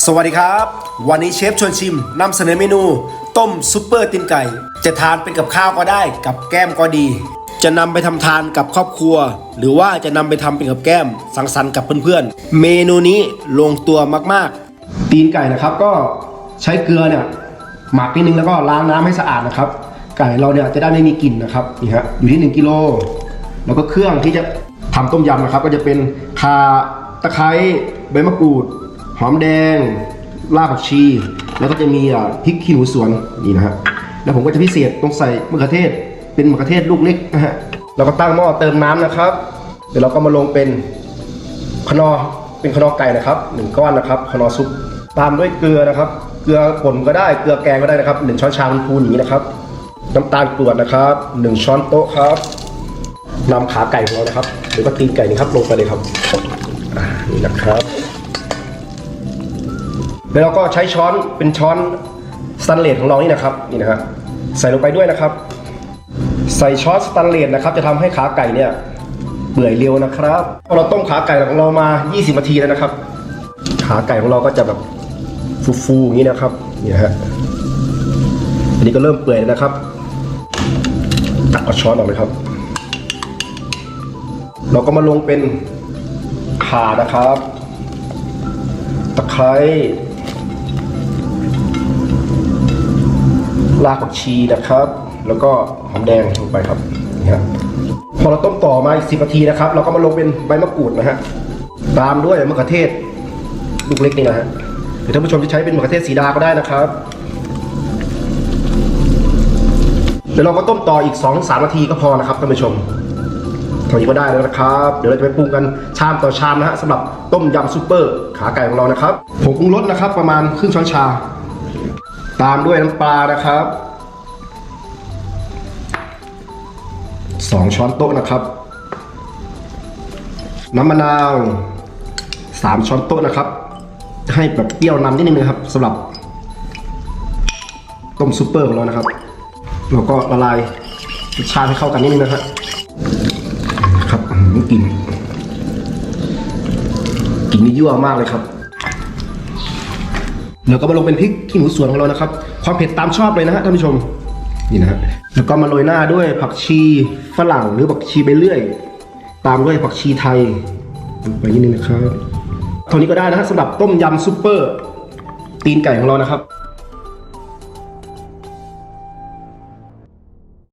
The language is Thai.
สวัสดีครับ วันนี้เชฟชวนชิมนำเสนอเมนู ต้มซุปเปอร์ตีนไก่ จะทานเป็นกับข้าวก็ได้กับแก้มก็ดี จะนำไปทำทานกับครอบครัว หรือว่าจะนำไปทำเป็นกับแก้ม สังสรรค์กับเพื่อนๆ เมนูนี้ลงตัวมากๆ ตีนไก่นะครับก็ใช้เกลือเนี่ยหมักนิดนึงแล้วก็ล้างน้ำให้สะอาดนะครับ ไก่เราเนี่ยจะได้ไม่มีกลิ่นนะครับนี่ฮะอยู่ที่ 1กิโลแล้วก็เครื่องที่จะทำต้มยำนะครับ ก็จะเป็นข่าตะไคร้ใบมะกรูด หอมแดงรากผักชี แล้วก็จะมีอ่าพริกขี้หนูสวนนี่นะฮะแล้วผมก็จะพิเศษต้องใส่มะเขือเทศ เป็นมะเขือเทศลูกเล็กนะฮะเราก็ตั้งหม้อเติมน้ำนะครับ เดี๋ยวเราก็มาลงเป็นขนอเป็นขนอไก่นะครับหนึ่งก้อนนะครับขนอซุปตามด้วยเกลือนะครับ เกลือป่นก็ได้เกลือแกงก็ได้นะครับหนึ่งช้อนชาพูนอย่างนี้นะครับน้ำตาลกรวดนะครับหนึ่งช้อนโต๊ะครับนำขาไก่ของเรานะครับ หรือว่าตีนไก่นี่ครับลงไปเลยครับอ่านี่นะครับ แล้วเราก็ใช้ช้อนเป็นช้อนสแตนเลสของเรานี่นะครับนี่นะครับใส่ลงไปด้วยนะครับ ใส่ช้อนสแตนเลสนะครับ จะทำให้ขาไก่เนี่ยเปื่อยเร็วนะครับพอเราต้มขาไก่ของเรามา 20 นาทีแล้วนะครับ ขาไก่ของเราก็จะแบบฟูๆอย่างนี้นะครับนี่นะฮะอันนี้ก็เริ่มเปื่อยแล้วนะครับตักเอาช้อนออกเลยครับ เราก็มาลงเป็นข่านะครับ ตะไคร้ รากผักชีนะครับ แล้วก็หอมแดงลงไปครับนี่ครับพอเราต้มต่อมาอีกสินาทีนะครับ เราก็มาลงเป็นใบมะกรูดนะฮะตามด้วยมะเขือเทศลูกเล็กนี่นะฮะหรือท่านผู้ชมจะใช้เป็นมะเขือเทศสีดาก็ได้นะครับเดี๋ยวเราก็ต้มต่ออีก2อสานาทีก็พอนะครับท่านผู้ชมเท่านี้ก็ได้แล้วนะครับ เดี๋ยวเราจะไปปรุงกันชามต่อชามนะฮะสำหรับต้มยำซุปเปอร์ขาไก่ของเรานะครับผงปรุงรสนะครับ ประมาณครึ่งช้อนชา ตามด้วยน้ำปลานะครับสองช้อนโต๊ะนะครับ น้ำมะนาวสามช้อนโต๊ะนะครับ ให้แบบเปรี้ยวนำนิดนึงนะครับสำหรับต้มซุปเปอร์ของเรานะครับเราก็ละลายรสชาติให้เข้ากันนิดนึงนะครับครับอ๋อหือกลิ่นกลิ่นนี่ยั่วมากเลยครับ แล้วก็มาลงเป็นพริกขี้หนูสวนของเรานะครับ ความเผ็ดตามชอบเลยนะฮะท่านผู้ชมนี่นะฮะแล้วก็มาโรยหน้าด้วยผักชีฝรั่งหรือผักชีไปเรื่อย ตามด้วยผักชีไทยไปนิดนึงนะครับเท่านี้ก็ได้นะฮะสำหรับต้มยำซุปเปอร์ตีนไก่ของเรานะครับ